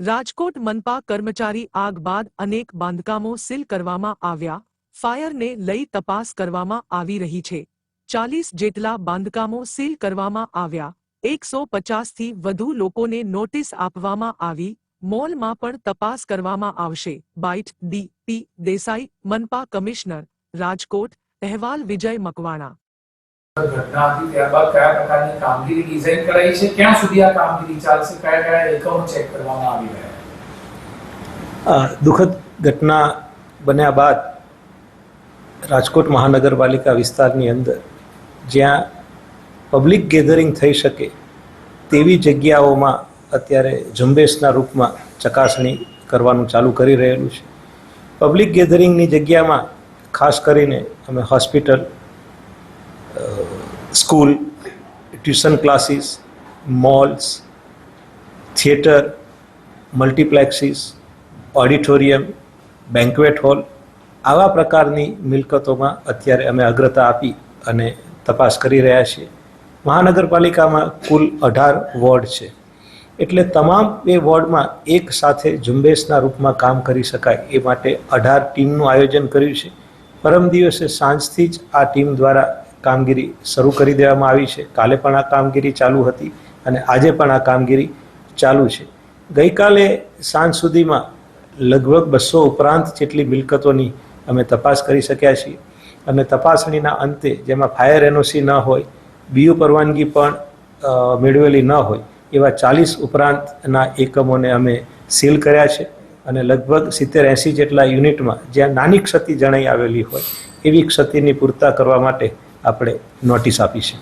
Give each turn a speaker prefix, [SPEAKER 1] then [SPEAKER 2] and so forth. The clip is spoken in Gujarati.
[SPEAKER 1] રાજકોટ મનપા કર્મચારી આગ બાદ અનેક બાંધકામો સીલ કરવામાં આવ્યા. ફાયરને લઈ તપાસ કરવામાં આવી રહી છે. ચાલીસ જેટલા બાંધકામો સીલ કરવામાં આવ્યા. એકસો પચાસથી વધુ લોકોને નોટિસ આપવામાં આવી. મોલમાં પણ તપાસ કરવામાં આવશે. બાઇટ ડી પી દેસાઈ, મનપા કમિશનર, રાજકોટ, અહેવાલ વિજય મકવાણા.
[SPEAKER 2] ઘટના ત્યારબાદ કયા પ્રકારની કામગીરી ડિઝાઇન કરાઈ છે? ક્યાં સુધી આ કામગીરી ચાલશે? કયા કયા એકમો ચેક કરવામાં આવી રહ્યા
[SPEAKER 3] દુઃખદ ઘટના બન્યા બાદ રાજકોટ મહાનગરપાલિકા વિસ્તારની અંદર જ્યાં પબ્લિક ગેધરિંગ થઈ શકે તેવી જગ્યાઓમાં અત્યારે ઝુંબેશના રૂપમાં ચકાસણી કરવાનું ચાલુ કરી રહેલું છે. પબ્લિક ગેધરિંગની જગ્યામાં ખાસ કરીને અમે hospital school tuition classes malls theatre multiplexes auditorium banquet hall આવા પ્રકારની મિલકતોમાં અત્યારે અમે અગ્રતા આપી અને તપાસ કરી રહ્યા છીએ. મહાનગરપાલિકામાં કુલ અઢાર વોર્ડ છે. એટલે તમામ એ વોર્ડમાં એક સાથે ઝુંબેશના રૂપમાં કામ કરી શકાય એ માટે અઢાર ટીમનું આયોજન કર્યું છે. પરમ દિવસે સાંજથી જ આ ટીમ દ્વારા કામગીરી શરૂ કરી દેવામાં આવી છે. કાલે પણ આ કામગીરી ચાલુ હતી અને આજે પણ આ કામગીરી ચાલુ છે. ગઈકાલે સાંજ સુધીમાં લગભગ બસો ઉપરાંત જેટલી મિલકતોની અમે તપાસ કરી શક્યા છીએ. અને તપાસણીના અંતે જેમાં ફાયર એનઓસી ન હોય, બીયુ પરવાનગી પણ મેળવેલી ન હોય, એવા ચાલીસ ઉપરાંતના એકમોને અમે સીલ કર્યા છે. અને લગભગ સિત્તેર એંસી જેટલા યુનિટમાં જ્યાં નાની ક્ષતિ જણાઈ આવેલી હોય, એવી ક્ષતિની પૂરતા કરવા માટે આપણે નોટિસ આપી છે